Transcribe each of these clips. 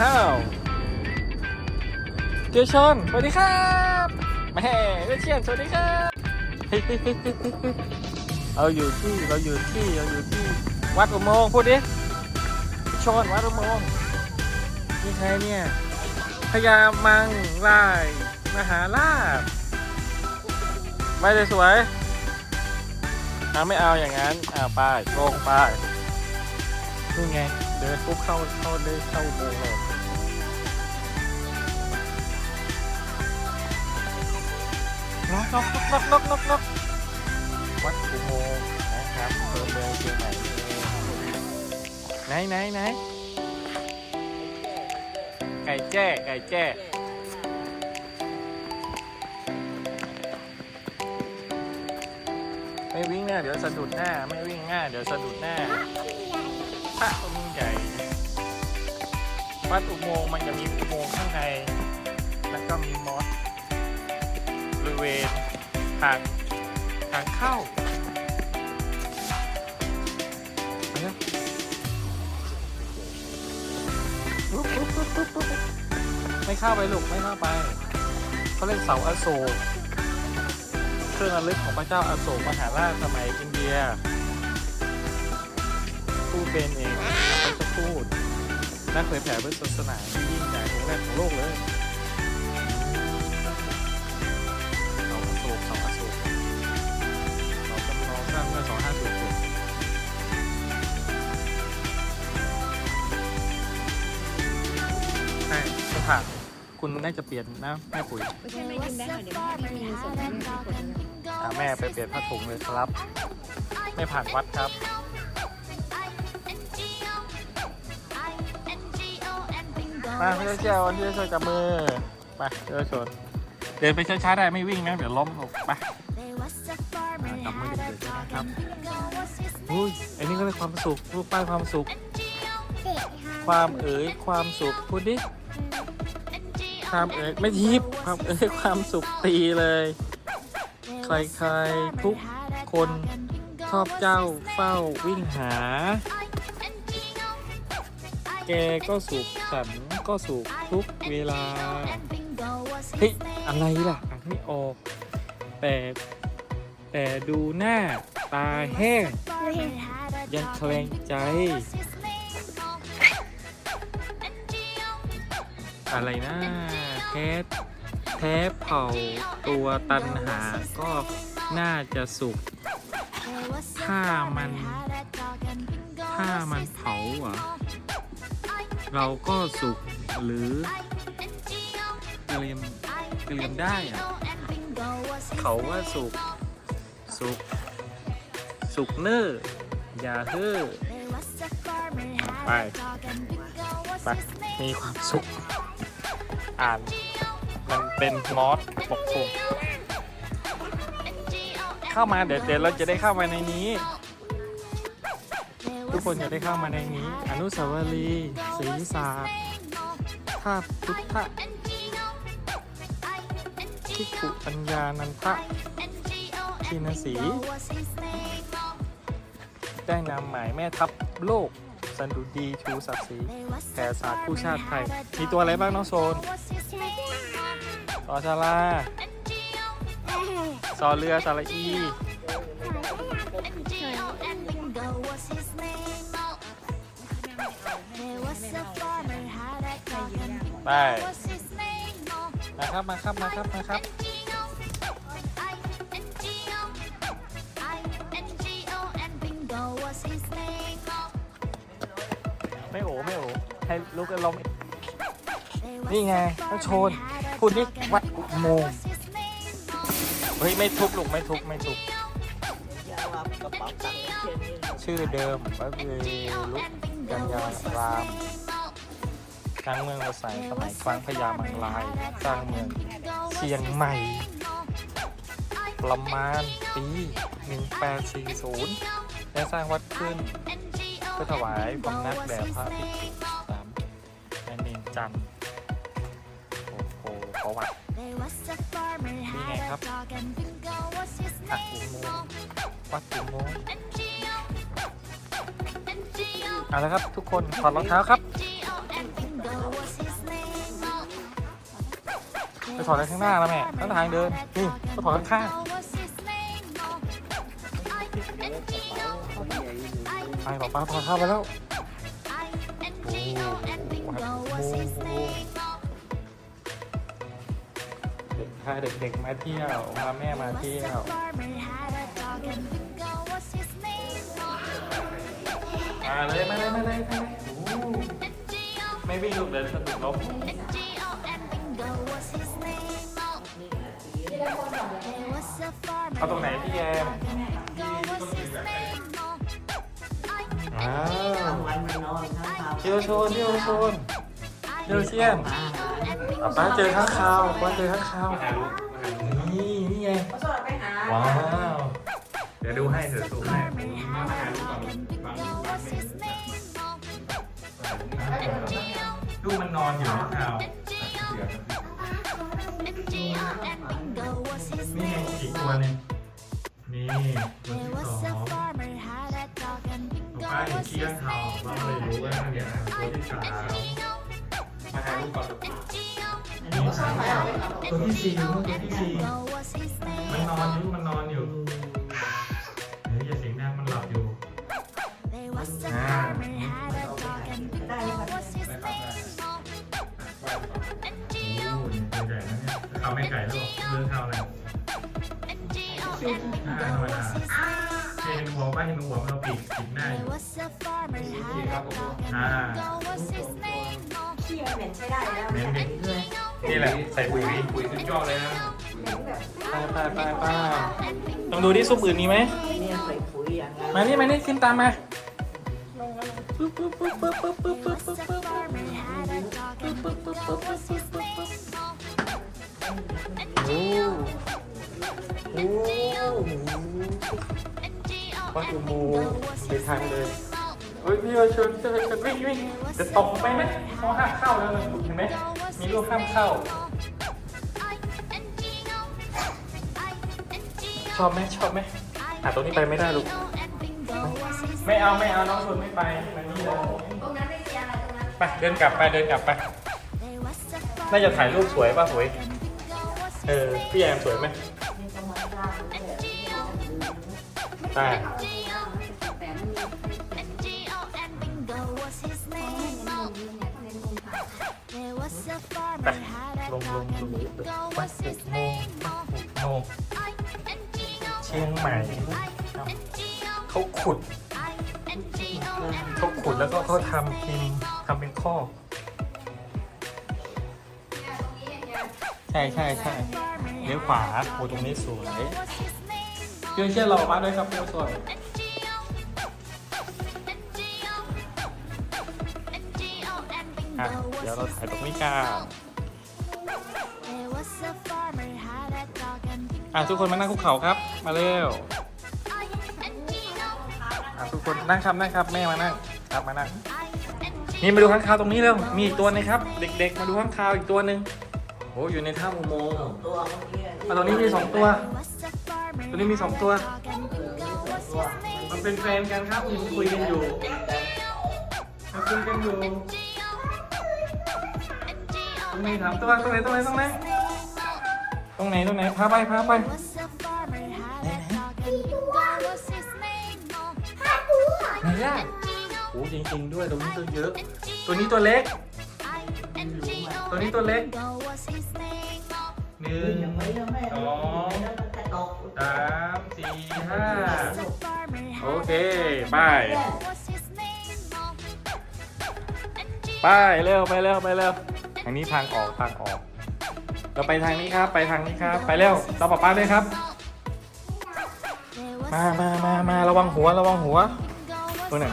อ้าวเกียวชนสวัสดีครับแม่เกียวเชียนสวัสดีครับเราอยู่ที่เราอยู่ที่เราอยู่ที่วัดอุโมงค์พูดดิชอนวัดอุโมงค์นี่ใครเนี่ยพญามังลาย มหาราชไม่ได้สวย อาไม่เอาอย่างนั้น อ่าไปลงไปนี่ไง เดินปุ๊บเข้าเข้าได้เข้าอุโมงค์เลยนกนกนกนกนกนกวัดอุโมงค์นะครับอำเภอเมืองเชียงใหม่นี่เองไหนไหนไหนไก่แจ้ไก่แจ้ ไม่วิ่งหน้าเดี๋ยวสะดุดหน้าไม่วิ่งหน้าเดี๋ยวสะดุดหน้าพระองค์ใหญ่วัดอุโมงค์มันจะมีอุโมงค์ข้างใน แล้วก็มีมอสบริเวณทางทางเข้าไปแล้วปุ๊บปุ๊บปุ๊บปุ๊บปุ๊บไม่เข้าไปลูกไม่เข้าไปเขาเรียกเสาอโศก เครื่องระลึกของพระเจ้าอาโศกมหาราชสมัยอินเดีย ผู้เป็นเองเขาจะพูดนักเผยแผ่พุทธศาสนาที่ยิ่งใหญ่องค์แรกของโลกเลยเสาอโศกเสาอโศกเสาจำลองสร้างเมื่อ2507ใช่สถานคุณน่าจะเปลี่ยนนะแม่ปุ๋ย ไม่ใช่ไม่กินได้ค่ะเดี๋ยวไม่มีเงินสด แม่ไปเปลี่ยนผ้าถุงเลยครับ ไม่ผ่านวัดครับ มาพี่เจ้าวันที่จะชนจับมือไปเจ้าชนเดินไปช้าๆได้ไม่วิ่งนะเดี๋ยวล้มลงไปจับมือเฉยๆนะครับอุ้ยอันนี้ก็เป็นความสุขรูปป้ายความสุข ความเอ๋ยความสุขพูดดิความเอ๋ยไม่ทิพย์ความเอ๋ยความสุขตีเลย ใครๆทุกคนชอบเจ้าเฝ้าวิ่งหา แกก็สุขฉันก็สุขทุกเวลา เฮ้ย อะไรล่ะอ่านไม่ออก แต่แต่ดูหน้าตาแห้ง ยังแคลงใจ อะไรนะแคท แท้เผาตัวตันหาก็น่าจะสุขถ้ามัน ถ้ามันเผาเหรอเราก็สุกหรือเกลียมเกลียมได้อะเขาว่าสุก สุก สุกเนอร์อย่าเฮ้อไป ไป มีความสุข อ่าน เป็นมอสปกคลุมเข้ามาเดี๋ยวเดี๋ยวเราจะได้เข้ามาในนี้ ทุกคนจะได้เข้ามาในนี้ อนุสาวรีย์ศรีศาสตร์ภาพพุทธทิกุปัญญานันทะชินสี ได้นำหมายแม่ทัพโลกสันดุดีชูศักดิ์ศรีแผ่ศาสตร์ผู้ชาติไทย มีตัวอะไรบ้างน้องโซน อชาลาสอเรือสาระอีไปมาครับมาครับมาครับมาครับไม่โอไม่โอให้ลูกกันลมนี่ไงต้องโชน พูดนี่วัดอุโมงค์เฮ้ยไม่ทุบลูกไม่ทุบไม่ทุบยาวรับกระเป๋าตังค์เช่นนี้ชื่อเดิมวัดเวลุกัญญารามกลางเมืองประสายสมัยกลางพญามังลายสร้างเมืองเชียงใหม่ ประมาณปี 1840 ได้สร้างวัดขึ้นเพื่อถวายพำนักแด่พระภิกษุสามแม่เนนจันทร์ โหประวัตินี่ไงครับอะอุโมงค์วัดอุโมงค์เอาละครับ ทุกคนถอดรองเท้าครับไปถอดกันข้างหน้าแล้วแม่ข้างทางเดินนี่ก็ถอดข้าง ๆไปป้าป้าถอดเข้าไปแล้วโอ้โหเด็กพาเด็กๆมาเที่ยวพาแม่มาเที่ยวมาเลยมาเลยมาเลยมาเลยโอ้โหไม่วิ่งลูกเดินสะดุดล้มเอาตรงไหนพี่แอมอ้าววันมันนอนข้างเขาเที่ยวโชนเที่ยวโชนเที่ยวเชียน ป้าป้าเจอข้างคาวป้าเจอข้างคาวนี่นี่ไงว้าว เดี๋ยวดูให้เถอะสูงให้ลูกมันนอนอยู่ข้างคาวนี่ไงอีกตัวหนึงนี่ตัวที่สองป้าเห็นเกี้ยงเขาเราเลยรู้ว่าเนี่ยตัวที่สามมาหาลูกก่อนนี่สาม ตัวที่สี่ลูกตัวที่สี่มันนอนอยู่มันนอนอยู่เฮ้ยอย่าเสียงดังมันหลับอยู่อ่าโอ้ยตัวใหญ่นะเนี่ยเขาไม่ไก่แล้วหรอกเรื่องเขาอะไรอ่าธรรมดาเห็นหัวป้าเห็นหัวมันเราปีกปีกหน้าอยู่อ่าที่มันเหม็นใช้ได้แล้วเน้นดิ นี่แหละใส่ปุ๋ยปุ๋ยสุดยอดเลยนะไปไปไปไปต้องดูที่ซุปอื่นมีไหมเนี่ยใส่ปุ๋ยอย่างนั้นมานี่มานี่ขึ้นตามมาปึ๊บปึ๊บปึ๊บปึ๊บปึ๊บปึ๊บปึ๊บปึ๊บปึ๊บโอ้โอ้วัดอุโมงค์ไปทางเลยเฮ้ยพี่เอชนจะจะวิ่งวิ่งจะตกไปไหมเขาห้ามเข้าแล้วเลยเห็นไหม มีลูกห้ามเข้า ชอบไหมชอบไหมอะตรงนี้ไปไม่ได้ลูก ไม่เอาไม่เอาน้องชนไม่ไปมานี่เลยไปเดินกลับไปเดินกลับไป น่าจะถ่ายรูปสวยป่ะสวย เออพี่แอมสวยไหมไป ลงลงลงวัดหกโมงวัดหกโมงเชียงใหม่เขาขุดเขาขุดแล้วก็เขาทำพิมทำเป็นข้อใช่ใช่ใช่เลี้ยวขวาโอ้ตรงนี้สวยเชื่อเชื่อเรามาด้วยครับเพื่อ อะเดี๋ยวเราถ่ายตรงนี้กันอะทุกคนมานั่งคุกเข่าครับ มาเร็วอะทุกคนนั่งครับนั่งครับแม่มานั่งครับมานั่งนี่มาดูข้างคาวตรงนี้เร็วมีอีกตัวหนึงครับ เด็ก ๆ มาดูข้างคาวอีกตัวหนึ่งโอ้อยู่ในถ้ำอุโมงค์ตัวเมื่อกี้อะตรงนี้มีสองตัวตัวนี้มีสองตัว มันเป็นแฟนกันครับยังคุยกันอยู่ยังคุยกันอยู่ รงไหนถามตัวตรงไหนตรงไหนตรงไหนตรงไหนตรงไหนพาไปพาไปไหนล่ะโอ้จริงๆด้วยตรงนี้ตัวเยอะ ตัวนี้ตัวเล็ก ตัวนี้ตัวเล็กหนึ่งยังไม่ยังไม่สองแล้วมันจะตกสามสี่ห้าโอเคไปไปเร็วไปเร็วไปเร็ว ทางนี้ทางออกทางออก เราไปทางนี้ครับ ไปทางนี้ครับ ไปเร็วเราป้าป้าด้วยครับ มามามามาระวังหัวระวังหัวตัวไหน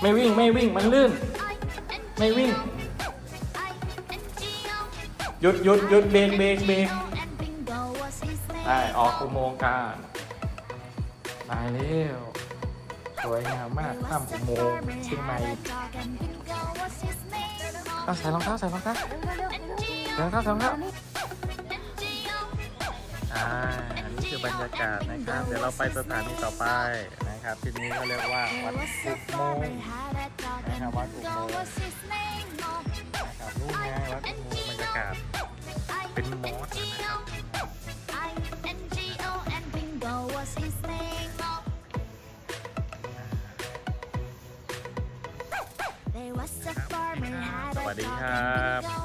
ไม่วิ่งไม่วิ่งมันลื่น ไม่วิ่งหยุดหยุดหยุดเบรกเบรกเบรกได้ออกอุโมงค์กันตายแล้วสวยงามมากข้ามอุโมงค์เชียงใหม่ เอาใส่รองเท้าใส่รองเท้าใส่รองเท้าใส่รองเท้าอ่านี่คือบรรยากาศนะครับ เดี๋ยวเราไปสถานีต่อไปนะครับ ที่นี้ก็เรียกว่าวัดอุโมงค์นะครับวัดอุโมงค์นะครับนู่นไงวัดอุโมงค์บรรยากาศ วัสดีครับ